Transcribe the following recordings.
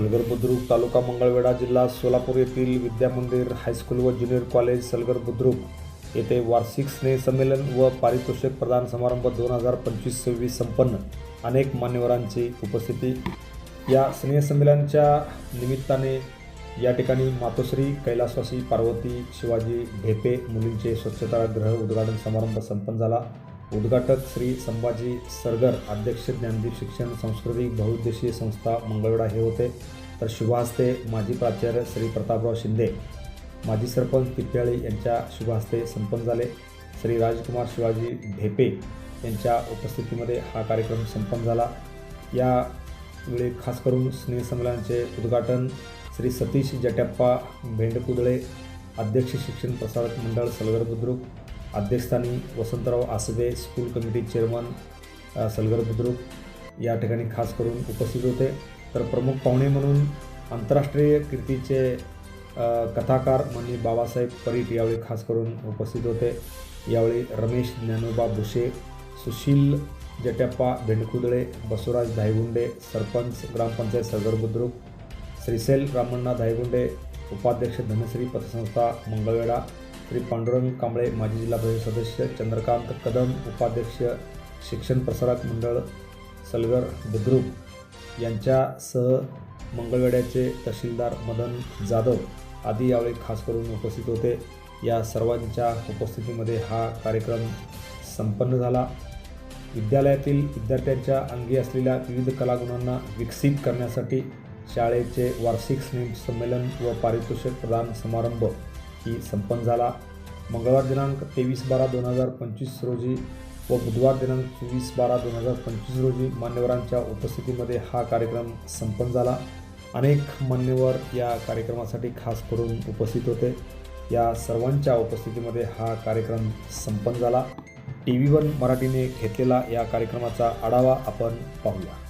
सलगर बुद्रुक तालुका मंगळवेढा जिल्हा सोलापूर येथील विद्यामंदिर हायस्कूल व ज्युनियर कॉलेज सलगर बुद्रुक येथे वार्षिक स्नेहसंमेलन व पारितोषिक प्रदान समारंभ दोन हजार पंचवीस सव्वीस संपन्न. अनेक मान्यवरांची उपस्थिती. या स्नेहसंमेलनाच्या निमित्ताने या ठिकाणी मातोश्री कैलासवासी पार्वती शिवाजी ढेपे मुलींचे स्वच्छतागृह उद्घाटन समारंभ संपन्न झाला. उद्घाटक श्री संभाजी सरगर अध्यक्ष ज्ञानदीप शिक्षण सांस्कृतिक बहुउद्देशीय संस्था मंगळवेढा हे होते. तर शुभहस्ते माजी प्राचार्य श्री प्रतापराव शिंदे माजी सरपंच तिप्याळी यांच्या शुभहस्ते संपन्न झाले. श्री राजकुमार शिवाजी ढेपे यांच्या उपस्थितीमध्ये हा कार्यक्रम संपन्न झाला. यावेळी खास करून स्नेहसंमेलनाचे उद्घाटन श्री सतीश जट्याप्पा भेंडकुदळे अध्यक्ष शिक्षण प्रसारक मंडळ सलगर बुद्रुक अध्यक्षस्थानी Vasantrao Asbe school committee chairman Salgar Budruk या ठिकाणी खास करून उपस्थित होते. तर प्रमुख पाहुणे म्हणून आंतरराष्ट्रीय कीर्तीचे कथाकार म्हणजे बाबासाहेब परीट यावेळी खास करून उपस्थित होते. यावेळी रमेश ज्ञानोबा भुसे सुशील जटप्पा भेंडकुदळे बसवराज धायगुंडे सरपंच ग्रामपंचायत सलगर बुद्रुक श्रीसेल रामण्णा धायगुंडे उपाध्यक्ष धनश्री पतसंस्था मंगळवेढा श्री पांडुरंग कांबळे माजी जिल्हा परिषद सदस्य चंद्रकांत कदम उपाध्यक्ष शिक्षण प्रसारक मंडळ सलगर बुद्रुक यांच्यासह मंगळवेड्याचे तहसीलदार मदन जाधव आदी यावेळी खास करून उपस्थित होते. या सर्वांच्या उपस्थितीमध्ये हा कार्यक्रम संपन्न झाला. विद्यालयातील विद्यार्थ्यांच्या अंगी असलेल्या विविध कलागुणांना विकसित करण्यासाठी शाळेचे वार्षिक स्नेह संमेलन व पारितोषिक प्रदान समारंभ ही संपन्न झाला. मंगळवार दिनांक तेवीस बारा दोन हजार पंचवीस रोजी व बुधवार दिनांक चोवीस बारा दोन हजार पंचवीस रोजी मान्यवरांच्या उपस्थितीमध्ये हा कार्यक्रम संपन्न झाला. अनेक मान्यवर या कार्यक्रमासाठी खास करून उपस्थित होते. या सर्वांच्या उपस्थितीमध्ये हा कार्यक्रम संपन्न झाला. टी व्ही वन मराठीने घेतलेला या कार्यक्रमाचा आढावा आपण पाहूया.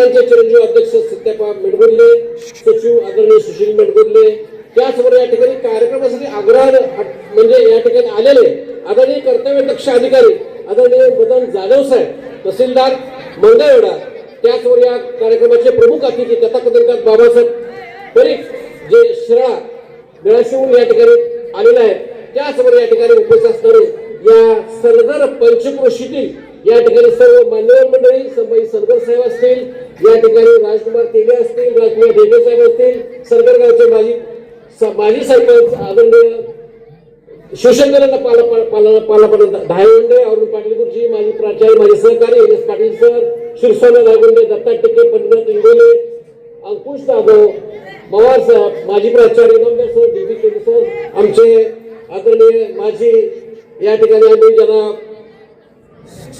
वरिष्ठ चिरंजीव अध्यक्ष सत्यापा मेडगुर्ले सचिव आदरणीय सुशील मेडगुर्ले त्याचबरोबर या ठिकाणी कार्यक्रमासाठी आग्रह म्हणजे या ठिकाणी आलेले आदरणीय कर्तव्य दक्ष अधिकारी आदरणीय मदन जाधव साहेब तहसीलदार मंगळवेडा त्याचबरोबर या कार्यक्रमाचे प्रमुख अतिथी कथाकथनकार बाबासाहेब परीख जे शिराळा निळाशिवून या ठिकाणी आलेला आहे त्याचबरोबर या ठिकाणी उपस्थित असणारे या सरदार पंचक्रोशीतील या ठिकाणी सर्व मान्यवर मंडळी संभाजी सरगर साहेब असतील या ठिकाणी राजकुमार तेगे असतील राजकुमार ढेगे साहेब असतील सरगरगावचे माजी माजी सरपंच आदरणीय शिवशंकरांना पाला पाला पालापर्यंत धायवंडे अरुण पाटील गुरुजी माजी प्राचार्य माझे सहकारी N S Patil sir Shirsona Dhaywande Datta Teke Pandit Ingole Ankush Jadhav Pawar साहेब माजी प्राचार्य Navkar sir D B sir आमचे आदरणीय माजी या ठिकाणी आम्ही ज्यांना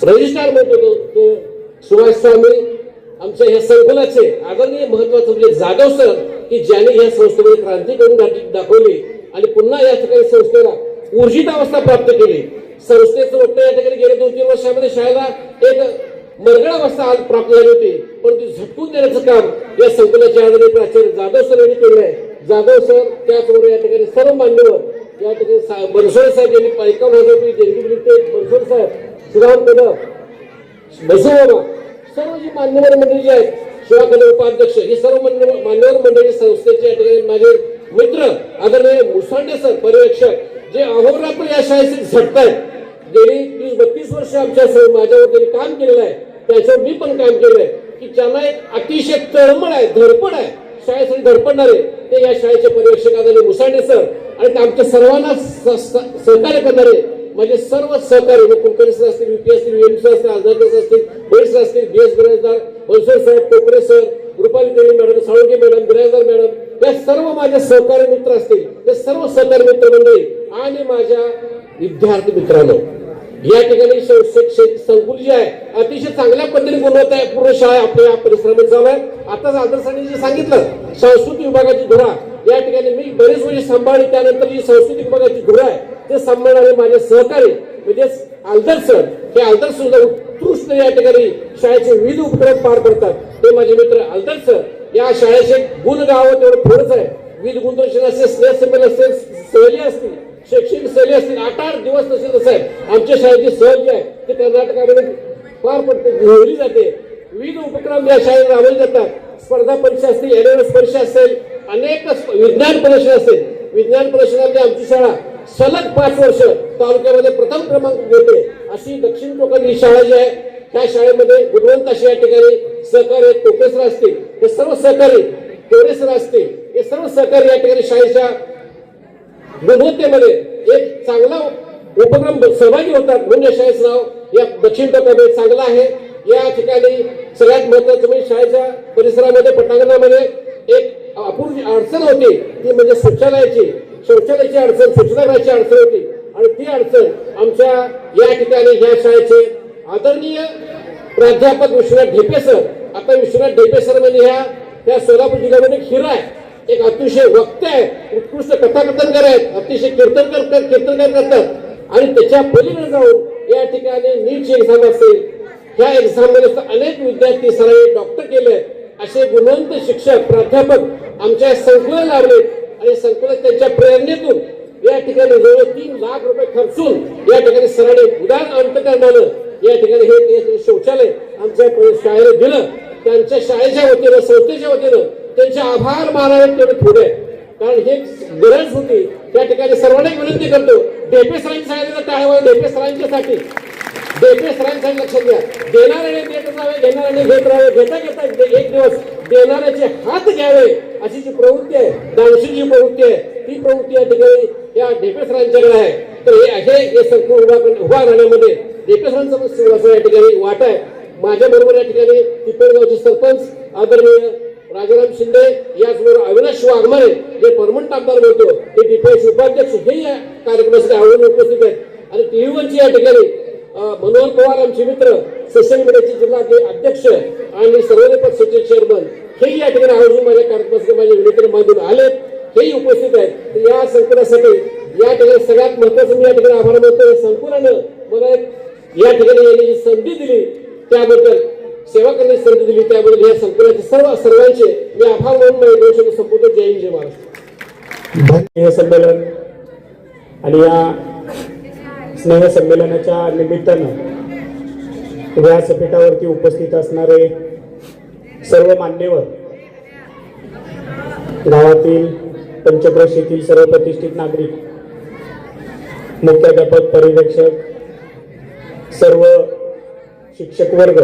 रजिस्ट्रार म्हणतो तो- तो सुभाष स्वामी आमच्या या संकुलाचे आदरणीय महत्वाचं म्हणजे जाधव सर की ज्याने या संस्थेमध्ये क्रांती करून दाखवली आणि पुन्हा या ठिकाणी संस्थेला ऊर्जित अवस्था प्राप्त केली. संस्थेचं वाटतं या ठिकाणी गेल्या दोन तीन वर्षामध्ये शाळेला एक मरगळ अवस्था आज प्राप्त झाली होती. पण ती झटकून देण्याचं काम या संकुलाचे आदरणीय प्राचार्य जाधव सर यांनी केलं आहे. जाधव सर त्याचबरोबर या ठिकाणी सर्व मान्यवर या ठिकाणी सा- बनसोडे साहेब यांनी पायका हजार रुपये देणगी दिली. ते बनसोडे साहेब श्रीराम कदम बसवर सर्व जी मान्यवर मंडळी जी आहेत शिवाकले उपाध्यक्ष हे सर्व मान्यवर मान्यवर मंडळी संस्थेचे या ठिकाणी माझे मित्र आदरणीय मुसांडे सर पर्यवेक्षक जे अहोरात्र या शाळेचे झटतायत. गेली तीस बत्तीस वर्ष आमच्या स- माझ्यावर त्यांनी काम केलेलं आहे. त्याच्यावर मी पण काम केलंय की ज्यांना एक अतिशय तळमळ आहे धडपड आहे शाळेसाठी धडपडणारे ते या शाळेचे पर्यवेक्षक आदरणीय मुसांडे सर आणि आमच्या सर्वांना स- स- सहकार्य करणारे माझे सर्व सहकारी मग कुलकर्णी असतील युपी असतील असतील आझाद असतील वैस असतील बी एस बिराजदार वलसर साहेब Kokare sir Rupali Devi madam Salunke madam Birajdar madam या सर्व माझे सहकारी मित्र असतील ते सर्व सहकारी मित्र मंडळी आणि माझ्या विद्यार्थी मित्रांनो या ठिकाणी संकुल जे आहे. अतिशय चांगल्या पद्धतीने गुणवत्ता आहे. पूर्ण शाळा आपल्या या परिसरामध्ये चालू आहे. आताच आदर्शांनी जे सांगितलं सांस्कृतिक विभागाची धुरा या ठिकाणी मी बरीच वेळी सांभाळली त्यानंतर जी सांस्कृतिक विभागाची धुरा आहे ते सांभाळणारे माझे सहकारी म्हणजे आलदर सर हे आलदर सुद्धा उत्कृष्ट या ठिकाणी शाळेचे विविध उपक्रम पार पडतात. ते माझे मित्र आलदर सर या शाळेचे गुण गावं तेवढं थोडंच आहे. विविध गुणदर्शन असेल स्नेह संमेलन असेल सहली असतील शैक्षणिक सहली असतील आठ आठ दिवस नसेल कसं आहे. आमच्या शाळेची सहल जी आहे ते कर्नाटकामध्ये पार पडते घेतली जाते. विविध उपक्रम या शाळेत राबवले जातात स्पर्धा परीक्षा असतील एडवान्स परीक्षा असेल अनेक विज्ञान प्रदर्शन असेल. विज्ञान प्रदर्शनामध्ये आमची शाळा सलग पाच वर्ष तालुक्यामध्ये प्रथम क्रमांक घेते. अशी दक्षिण कोकण ही शाळा जी आहे त्या शाळेमध्ये गुणवंत अशी या ठिकाणी सहकारी टोपेसर असतील हे सर्व सहकारी टोरेसर असतील हे सर्व सहकारी या ठिकाणी शाळेच्या गुणवत्तेमध्ये एक चांगला उपक्रम सहभागी होतात म्हणून या शाळेचं नाव या दक्षिण टोकामध्ये चांगला आहे. या ठिकाणी सगळ्यात महत्वाचं म्हणजे शाळेच्या परिसरामध्ये पटांगणामध्ये एक अपूर्वी अडचण होती ती म्हणजे शौचालयाची. शौचालयाची अडचण शौचालयाची अडचण होती. आणि ती अडचण आमच्या या ठिकाणी ह्या शाळेचे आदरणीय प्राध्यापक विश्वनाथ ढेपे सर आता विश्वनाथ ढेपे सर म्हणजे ह्या त्या सोलापूर जिल्ह्यामध्ये एक हिरा आहे. एक अतिशय वक्ते आहे उत्कृष्ट कथाकथनकार आहेत अतिशय कीर्तनकार कीर्तनकार करतात. आणि त्याच्या पलीकडे जाऊन या ठिकाणी नीटची एक्झाम असेल या एक्झाममध्ये अनेक विद्यार्थी सरांनी डॉक्टर केले. असे गुणवंत शिक्षक प्राध्यापक आमच्या संकुलात लावले आणि संकुलात त्यांच्या प्रेरणेतून या ठिकाणी जवळ तीन लाख रुपये खर्चून या ठिकाणी सरांनी उदाहरण अंतकरण आलं या ठिकाणी हे शौचालय आमच्या शाळेला दिलं. त्यांच्या शाळेच्या वतीनं संस्थेच्या वतीनं त्यांचे आभार मानावे तेवढे थोडे कारण हे गरज होती. त्या ठिकाणी सर्वांना विनंती करतो डेपे सरांची सांगितलं टाळेवर डेपे सरांच्यासाठी. डेपे सरांसाठी लक्ष द्या देणाऱ्याने देत राहावे घेणाऱ्याने घेत राहावे घेता घेता एक एक दिवस देणाऱ्याचे हात घ्यावे अशी जी प्रवृत्ती आहे दानशी जी प्रवृत्ती आहे ती प्रवृत्ती या ठिकाणी या डेपे सरांच्याकडे आहे. तर हे असे हे संकुल उभा उभा राहण्यामध्ये डेपे सरांचं सिंहासन या ठिकाणी वाट आहे. माझ्या बरोबर या ठिकाणी पिंपळगावचे सरपंच आदरणीय राजाराम शिंदे याचबरोबर अविनाश वाघमारे जे परमनंट आमदार बोलतो ते डीपीएस उपाध्यक्ष हे या कार्यक्रमासाठी आवडून उपस्थित आहेत. आणि टीव्हीवरची या ठिकाणी मनोहर पवार आमचे मित्र सोशल मीडियाचे जिल्हा अध्यक्ष आणि सर्वोदय पक्षाचे चेअरमन हे या ठिकाणी आवर्जून माझ्या कार्यक्रमासाठी माझ्या विनंती मागून आलेत. हेही उपस्थित आहेत. तर या संकुलासाठी या ठिकाणी सगळ्यात महत्वाचं मी या ठिकाणी आभार मानतो. संकुलानं मला या ठिकाणी येण्याची संधी दिली त्याबद्दल सेवा करण्याची संधी दिली त्याबद्दल या संकुलाचे सर्व सर्वांचे मी आभार मानून माझे दोन शब्द संपूर्ण जय हिंद जय महाराष्ट्र. हे संमेलन आणि या स्नेह संमेलनाच्या निमित्तानं व्यासपीठावरती उपस्थित असणारे सर्व मान्यवर गावातील पंचक्रोशीतील सर्व प्रतिष्ठित नागरिक मुख्याध्यापक पर्यवेक्षक सर्व शिक्षक वर्ग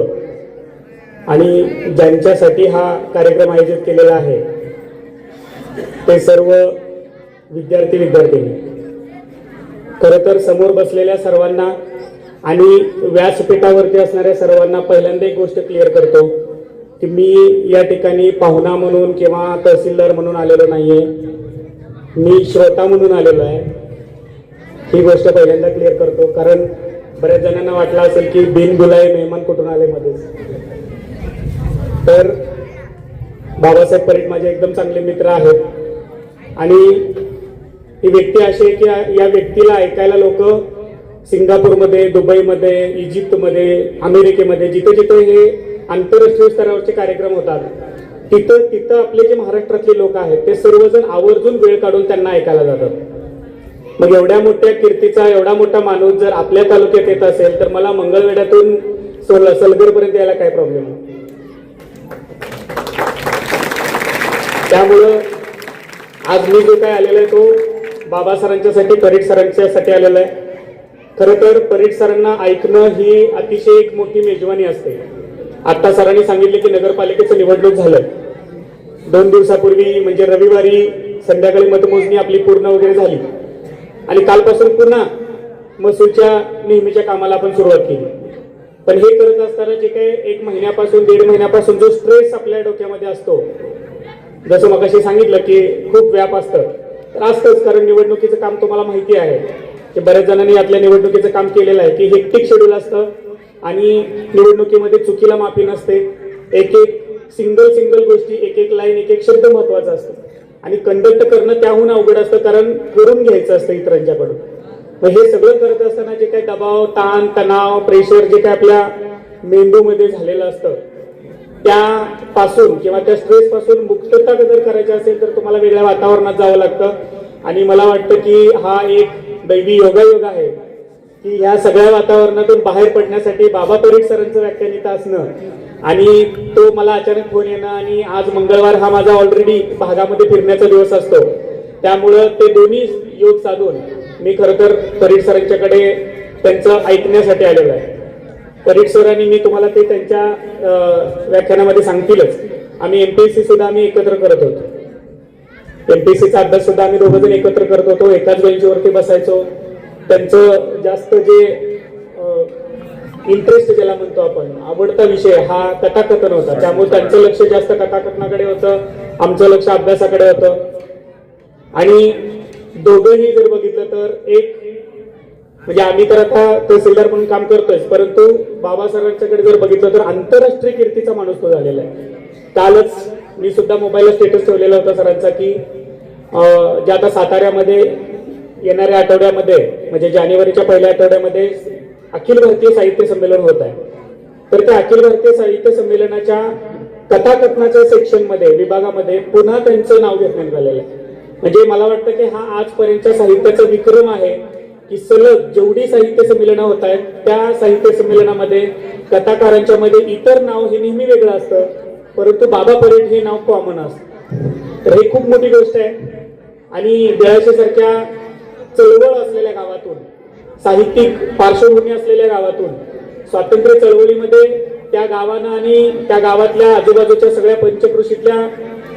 आणि ज्यांच्यासाठी हा कार्यक्रम आयोजित केलेला आहे ते सर्व विद्यार्थी विद्यार्थिनी खरं तर समोर बसलेल्या सर्वांना आणि व्यासपीठावरती असणाऱ्या सर्वांना पहिल्यांदा एक गोष्ट क्लिअर करतो की मी या ठिकाणी पाहुणा म्हणून किंवा तहसीलदार म्हणून आलेलो नाहीये. मी श्रोता म्हणून आलेलो आहे. ही गोष्ट पहिल्यांदा क्लिअर करतो कारण बऱ्याच जणांना वाटलं असेल की बिनबुलाय मेहमान कुठून आले मध्येच. तर बाबासाहेब परीट माझे एकदम चांगले मित्र आहेत. आणि ही व्यक्ती अशी आहे की या- व्यक्तीला ऐकायला लोक सिंगापूरमध्ये दुबईमध्ये इजिप्तमध्ये अमेरिकेमध्ये जिथे जिथे हे आंतरराष्ट्रीय स्तरावरचे कार्यक्रम होतात तिथं तिथं आपले जे महाराष्ट्रातले लोक आहेत ते सर्वजण आवर्जून वेळ काढून त्यांना ऐकायला जातात. मग एवढ्या मोठ्या कीर्तीचा एवढा मोठा माणूस जर आपल्या तालुक्यात येत असेल तर मला मंगळवेढ्यातून सोल सलगरपर्यंत यायला काय प्रॉब्लेम त्यामुळं आज मी जो काय आलेला आहे तो बाबा सरांच्यासाठी परीट सरांच्यासाठी आलेलं आहे. खरं तर परीट सरांना ऐकणं ही अतिशय एक मोठी मेजवानी असते. आत्ता सरांनी सांगितले की नगरपालिकेचं निवडणूक झालं. दोन दिवसापूर्वी म्हणजे रविवारी संध्याकाळी मतमोजणी आपली पूर्ण वगैरे झाली. आणि कालपासून पुन्हा महसूलच्या नेहमीच्या कामाला आपण सुरुवात केली. पण हे करत असताना जे काही एक महिन्यापासून दीड महिन्यापासून जो स्ट्रेस आपल्या डोक्यामध्ये असतो. जसं मग सांगितलं की खूप व्याप असतं. असतंच कारण निवडणुकीचं काम तुम्हाला माहिती आहे की बऱ्याच जणांनी यातल्या निवडणुकीचं काम केलेलं आहे की हेक्टिक शेड्यूल असतं आणि निवडणुकीमध्ये चुकीला माफी नसते. एक एक सिंगल सिंगल गोष्टी एक एक लाईन एक एक शब्द महत्त्वाचा असतो. आणि कंडक्ट करणं त्याहून अवघड असतं कारण करून घ्यायचं असतं इतरांच्याकडून. मग हे सगळं करत असताना जे काही दबाव ताण तणाव प्रेशर जे काही आपल्या मेंदूमध्ये झालेलं असतं त्यापासून किंवा त्या स्ट्रेसपासून मुक्तता जर करायची असेल तर तुम्हाला वेगळ्या वातावरणात जावं लागतं. आणि मला वाटतं की हा एक दैवी योगायोग आहे की ह्या सगळ्या वातावरणातून बाहेर पडण्यासाठी बाबा परीट सरांचं व्याख्यान असणं. आणि तो मला अचानक फोन येणं आणि आज मंगळवार हा माझा ऑलरेडी भागामध्ये फिरण्याचा दिवस असतो. त्यामुळं ते दोन्ही योग साधून मी खरं तर परीट सरांच्याकडे त्यांचं ऐकण्यासाठी आलेलो आहे. परीट सर आणि मी तुम्हाला ते त्यांच्या व्याख्यानामध्ये सांगतीलच. आम्ही एमपीएससी सुद्धा आम्ही एकत्र करत होतो. एमपीएससीचा अभ्यास सुद्धा आम्ही दोघं जण एकत्र करत होतो. एकाच बेंचवरती बसायचो. त्यांचं जास्त जे इंटरेस्ट ज्याला म्हणतो आपण आवडता विषय हा कथाकथन होता. त्यामुळे त्यांचं लक्ष जास्त कथाकथनाकडे होतं. आमचं लक्ष अभ्यासाकडे होतं. आणि दोघंही जर बघितलं तर एक म्हणजे आम्ही तर आता तहसीलदार म्हणून काम करतोय परंतु बाबा सरांच्याकडे जर बघितलं तर आंतरराष्ट्रीय कीर्तीचा माणूस तो झालेला आहे. कालच मी सुद्धा मोबाईलला स्टेटस ठेवलेला होता सरांचा की जे आता साताऱ्यामध्ये येणाऱ्या आठवड्यामध्ये म्हणजे जानेवारीच्या पहिल्या आठवड्यामध्ये अखिल भारतीय साहित्य संमेलन होत आहे. तर त्या अखिल भारतीय साहित्य संमेलनाच्या कथाकथनाच्या सेक्शनमध्ये विभागामध्ये पुन्हा त्यांचं नाव घेतण्यात आलेलं आहे. म्हणजे मला वाटतं की हा आजपर्यंतच्या साहित्याचा विक्रम आहे. की सलग जेवढी साहित्य संमेलनं होत आहेत त्या साहित्य संमेलनामध्ये कथाकारांच्या मध्ये इतर नाव हे नेहमी वेगळं असतं परंतु बाबा परेड हे नाव कॉमन असतं. तर हे खूप मोठी गोष्ट आहे. आणि बेळाशी सारख्या चळवळ असलेल्या गावातून साहित्यिक पार्श्वभूमी असलेल्या गावातून स्वातंत्र्य चळवळीमध्ये त्या गावानं आणि त्या गावातल्या आजूबाजूच्या सगळ्या पंचकृषीतल्या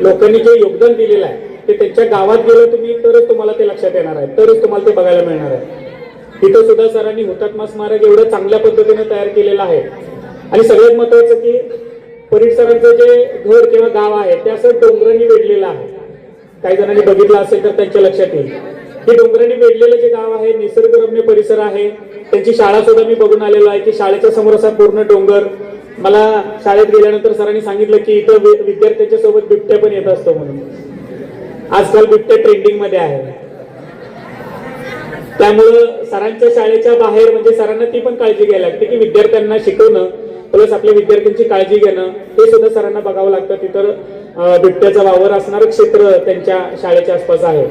लोकांनी जे योगदान दिलेलं आहे ते त्यांच्या गावात गेलं तुम्ही तरच तुम्हाला ते लक्षात येणार आहे. तरच तुम्हाला ते बघायला मिळणार आहे. तिथं सुद्धा सरांनी हुतात्मा स्मारक एवढं चांगल्या पद्धतीने तयार केलेलं आहे. आणि सगळ्यात महत्वाचं की परीट सरांचं जे घर किंवा गाव आहे ते असं डोंगरांनी वेढलेलं आहे. काही जणांनी बघितलं असेल तर त्यांच्या लक्षात येईल. हे डोंगरांनी वेढलेलं जे गाव आहे निसर्गरम्य परिसर आहे. त्यांची शाळा सुद्धा मी बघून आलेलो आहे की शाळेच्या समोर असा पूर्ण डोंगर. मला शाळेत गेल्यानंतर सरांनी सांगितलं की इथं विद्यार्थ्यांच्या सोबत बिबट्या पण येत असतो म्हणून. आजकाल बिबटे ट्रेंडिंगमध्ये आहे. त्यामुळं सरांच्या शाळेच्या बाहेर म्हणजे सरांना ती पण काळजी घ्यायला लागते की विद्यार्थ्यांना शिकवणं प्लस आपल्या विद्यार्थ्यांची काळजी घेणं हे सुद्धा सरांना बघावं लागतं. तिथं बिबट्याचा वावर असणारं क्षेत्र त्यांच्या शाळेच्या आसपास आहे.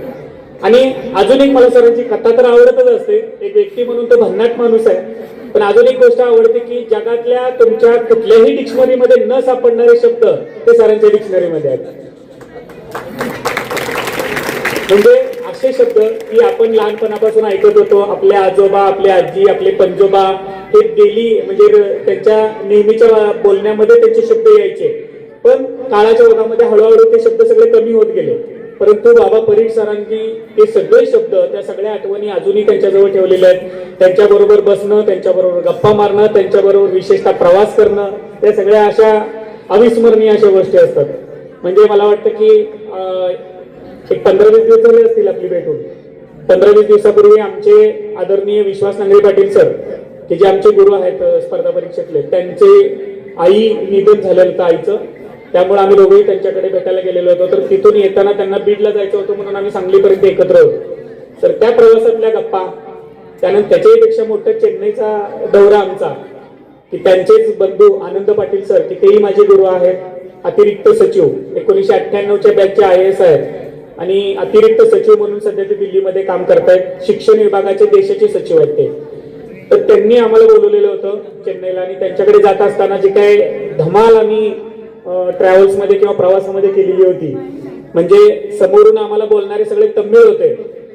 आणि अजून एक मला सरांची कथा तर आवडतच असते. एक व्यक्ती म्हणून तो भन्नाट माणूस आहे. पण अजून एक गोष्ट आवडते की जगातल्या तुमच्या कुठल्याही डिक्शनरीमध्ये न सापडणारे शब्द ते सरांच्या डिक्शनरीमध्ये आहेत. म्हणजे असे शब्द की आपण लहानपणापासून ऐकत होतो. आपले आजोबा आपले आजी आपले पंजोबा हे डेली म्हणजे त्यांच्या नेहमीच्या बोलण्यामध्ये त्यांचे शब्द यायचे. पण काळाच्या ओघामध्ये हळूहळू ते शब्द सगळे कमी होत गेले. परंतु बाबा परीट सरांनी ते सगळे शब्द त्या सगळ्या आठवणी अजूनही त्यांच्याजवळ ठेवलेल्या आहेत. त्यांच्याबरोबर बसणं त्यांच्याबरोबर गप्पा मारणं त्यांच्याबरोबर विशेषतः प्रवास करणं त्या सगळ्या अशा अविस्मरणीय अशा गोष्टी असतात. म्हणजे मला वाटतं की एक पंधरा वीस दिवस झाले असतील आपली भेटून पंधरा वीस दिवसापूर्वी आमचे आदरणीय विश्वास नांगरे पाटील सर की जे आमचे गुरु आहेत स्पर्धा परीक्षेतले त्यांचे आई निधन झालं होतं आईचं. त्यामुळे आम्ही दोघेही त्यांच्याकडे भेटायला गेलेलो होतो. तर तिथून येताना त्यांना बीडला जायचं होतं म्हणून आम्ही सांगलीपर्यंत एकत्र होतो. तर त्या प्रवासातल्या गप्पा त्यानंतर त्याच्याही पेक्षा मोठं चेन्नईचा दौरा आमचा की त्यांचेच बंधू आनंद पाटील सर की तेही माझे गुरु आहेत. अतिरिक्त सचिव एकोणीशे अठ्ठ्याण्णवच्या बॅचचे आय एस आहेत. आणि अतिरिक्त सचिव म्हणून सध्या ते दिल्लीमध्ये काम करतायत. शिक्षण विभागाचे देशाचे सचिव आहेत ते. तर त्यांनी आम्हाला बोलवलेलं होतं चेन्नईला आणि त्यांच्याकडे जात असताना जे काय धमाल आम्ही ट्रॅव्हल्समध्ये किंवा प्रवासामध्ये केलेली होती. म्हणजे समोरून आम्हाला बोलणारे सगळे तमिळ होते.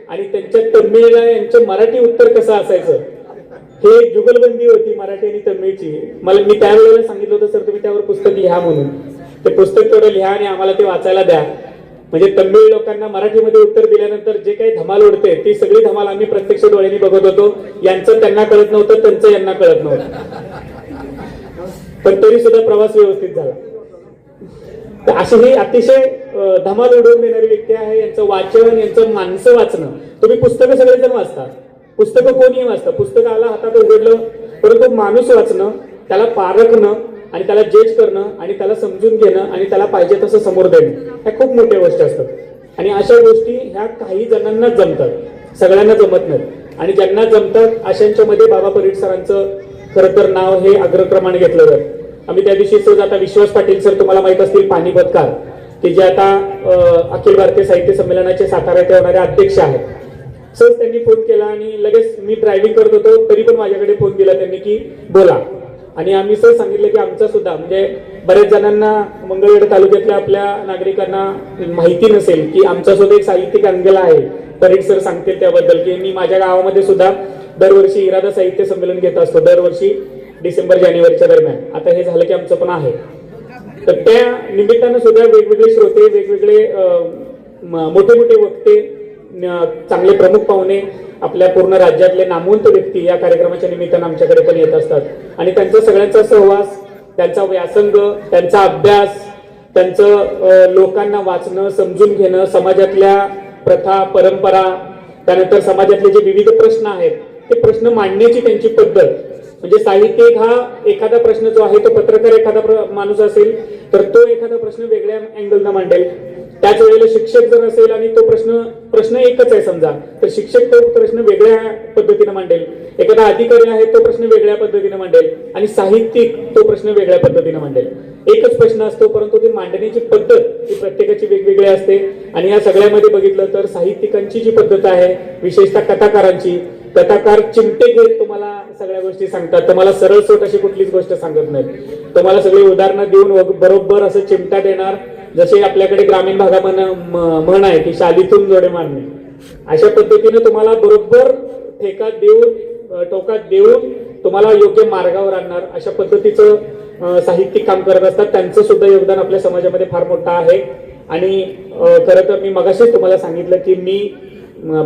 आणि त्यांच्या तमिळला यांचं मराठी उत्तर कसं असायचं? हे जुगलबंदी होती मराठी आणि तमिळची. मला मी त्यावेळेला सांगितलं होतं सर तुम्ही त्यावर पुस्तक लिहा म्हणून. ते पुस्तक तेवढं लिहा आणि आम्हाला ते वाचायला द्या. म्हणजे तमिळ लोकांना मराठीमध्ये उत्तर दिल्यानंतर जे काही धमाल उडते ती सगळी धमाल आम्ही प्रत्यक्ष डोळ्यांनी बघत होतो. यांचं त्यांना कळत नव्हतं त्यांचं यांना कळत नव्हतं. पण तरी सुद्धा प्रवास व्यवस्थित झाला. तर अशी ही अतिशय धमाल उडवून देणारी व्यक्ती आहे यांचं वाचन यांचं माणसं वाचणं. तुम्ही पुस्तकं सगळेजण वाचता. पुस्तकं कोणीही वाचतं. पुस्तक आला हातात उघडलं परंतु माणूस वाचणं त्याला पारखणं आणि त्याला जज करणं आणि त्याला समजून घेणं आणि त्याला पाहिजे तसं समोर देणं ह्या खूप मोठ्या गोष्टी असतात. आणि अशा गोष्टी ह्या काही जणांनाच जमतात. सगळ्यांना जमत नाहीत. आणि ज्यांना जमतात अशांच्या मध्ये बाबा परीट सरांचं खरं तर नाव हे अग्रक्रमाने घेतलं जातं. आम्ही त्या दिवशी सहज आता विश्वास पाटील सर तुम्हाला माहीत असतील पाणीपतकार ते जे आता अखिल भारतीय साहित्य संमेलनाचे सातारा येथे होणारे अध्यक्ष आहेत. सहज त्यांनी फोन केला आणि लगेच मी ड्रायव्हिंग करत होतो तरी पण माझ्याकडे फोन दिला त्यांनी की बोला. आणि आम्ही सर सांगितलं की आमचा सुद्धा म्हणजे बऱ्याच जणांना मंगळवेढ तालुक्यातल्या आपल्या नागरिकांना माहिती नसेल की आमचा सुद्धा एक साहित्यिक अंगला आहे. परीट सर सांगतील त्याबद्दल की मी माझ्या गावामध्ये सुद्धा दरवर्षी इरादा साहित्य संमेलन घेत असतो दरवर्षी डिसेंबर जानेवारीच्या दरम्यान. आता हे झालं की आमचं पण आहे. तर त्या निमित्तानं सुद्धा वेगवेगळे श्रोते वेगवेगळे मोठे मोठे वक्ते चांगले प्रमुख पाहुणे आपल्या पूर्ण राज्यातले नामवंत व्यक्ती या कार्यक्रमाच्या निमित्तानं आमच्याकडे पण येत असतात. आणि त्यांचा सगळ्यांचा सहवास त्यांचा व्यासंग त्यांचा अभ्यास त्यांचं लोकांना वाचणं समजून घेणं समाजातल्या प्रथा परंपरा त्यानंतर समाजातले जे विविध प्रश्न आहेत ते प्रश्न मांडण्याची त्यांची पद्धत. म्हणजे साहित्यिक हा एखादा प्रश्न जो आहे तो पत्रकार एखादा प्र- माणूस असेल तर तो एखादा प्रश्न वेगळ्या अँगलनं मांडेल. त्याच वेळेला शिक्षक जर असेल आणि तो प्रश्न प्रश्न एकच आहे समजा तर शिक्षक तो प्रश्न वेगळ्या पद्धतीने मांडेल. एखादा अधिकारी आहे तो प्रश्न वेगळ्या पद्धतीने मांडेल. आणि साहित्यिक तो प्रश्न वेगळ्या पद्धतीने मांडेल. एकच प्रश्न असतो परंतु ती मांडण्याची पद्धत ही प्रत्येकाची वेगवेगळी असते. आणि या सगळ्यामध्ये बघितलं तर साहित्यिकांची जी पद्धत आहे विशेषतः कथाकारांची कथाकार चिमटे घेत तुम्हाला सगळ्या गोष्टी सांगतात. तुम्हाला सरळ सोट अशी कुठलीच गोष्ट सांगत नाही तुम्हाला सगळी उदाहरणं देऊन बरोबर असं चिमटा देणार जसे आपल्याकडे ग्रामीण भागामध्ये म- म्हण आहे की शालीतून जोडे मारणे. अशा पद्धतीने तुम्हाला बरोबर ठेका देऊन टोकात देऊन तुम्हाला योग्य मार्गावर आणणार. अशा पद्धतीचं साहित्यिक काम करत असतात. त्यांचं सुद्धा योगदान आपल्या समाजामध्ये फार मोठं आहे. आणि खरं तर मी मगाशीच तुम्हाला सांगितलं की मी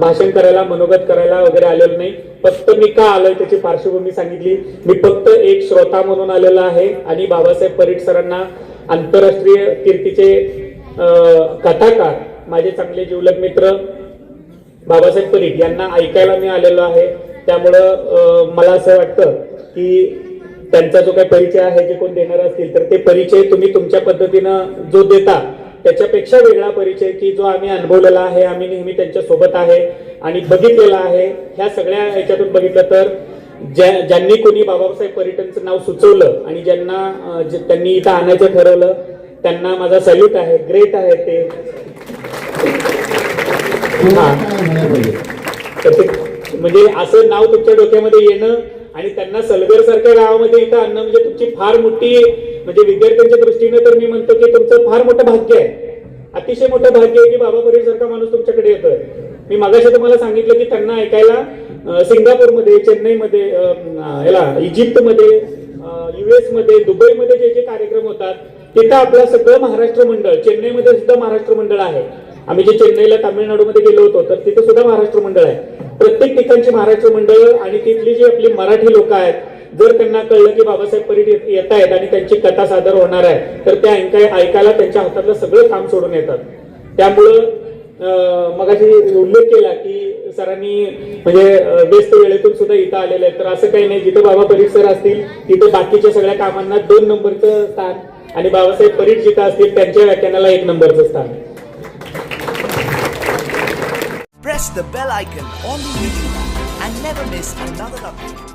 भाषण करायला मनोगत करायला वगैरे आलेलो नाही. फक्त मी का आलोय त्याची पार्श्वभूमी सांगितली. मी फक्त एक श्रोता म्हणून आलेला आहे. आणि बाबासाहेब परीट सरांना आंतरराष्ट्रीय कीर्तीचे कथाकार माझे चांगले जिवलग मित्र बाबासाहेब परीट यांना ऐकायला मी आलेलो आहे. त्यामुळं मला असं वाटतं की त्यांचा जो काही परिचय आहे जे कोण देणार असतील तर ते परिचय तुम्ही तुमच्या पद्धतीनं जो देता त्याच्यापेक्षा वेगळा परिचय की जो आम्ही अनुभवलेला आहे आम्ही नेहमी त्यांच्यासोबत आहे आणि बघितलेला आहे ह्या सगळ्या ह्याच्यातून बघितलं तर ज्या ज्यांनी कोणी बाबासाहेब पर्यटनचं नाव सुचवलं आणि ज्यांना त्यांनी इथं आणायचं ठरवलं त्यांना माझा सल्यूट आहे ग्रेट आहे ते. म्हणजे असं नाव तुमच्या डोक्यामध्ये येणं आणि त्यांना सलगर सारख्या गावामध्ये इथं आणणं म्हणजे तुमची फार मोठी म्हणजे विद्यार्थ्यांच्या दृष्टीने तर मी म्हणतो की तुमचं फार मोठं भाग्य आहे. अतिशय मोठं भाग्य आहे की बाबा परीर सारखा माणूस तुमच्याकडे येतोय. मी मागाशी तुम्हाला सांगितलं की त्यांना ऐकायला सिंगापूरमध्ये चेन्नईमध्ये याला इजिप्तमध्ये युएसमध्ये दुबईमध्ये जे जे कार्यक्रम होतात तिथं आपलं सगळं महाराष्ट्र मंडळ चेन्नईमध्ये सुद्धा महाराष्ट्र मंडळ आहे. आम्ही जे चेन्नईला तामिळनाडूमध्ये गेलो होतो तर तिथं सुद्धा महाराष्ट्र मंडळ आहे. प्रत्येक ठिकाणची महाराष्ट्र मंडळ आणि तिथली जी आपली मराठी लोक आहेत जर त्यांना कळलं की बाबासाहेब परीट येत- आहेत आणि त्यांची कथा सादर होणार आहे तर त्या ऐकाय ऐकायला त्यांच्या हातातलं सगळं काम सोडून येतात. त्यामुळं मगाशी उल्लेख केला की सरांनी म्हणजे व्यस्त वेळेतून सुद्धा इथं आलेले आहेत तर असं काही नाही जिथं बाबा परीट सर असतील तिथं बाकीच्या सगळ्या कामांना दोन नंबरचं स्थान आणि बाबासाहेब परीट जिथं असतील त्यांच्या व्याख्यानाला एक नंबरचं स्थान Press the bell icon on the YouTube and never miss another update.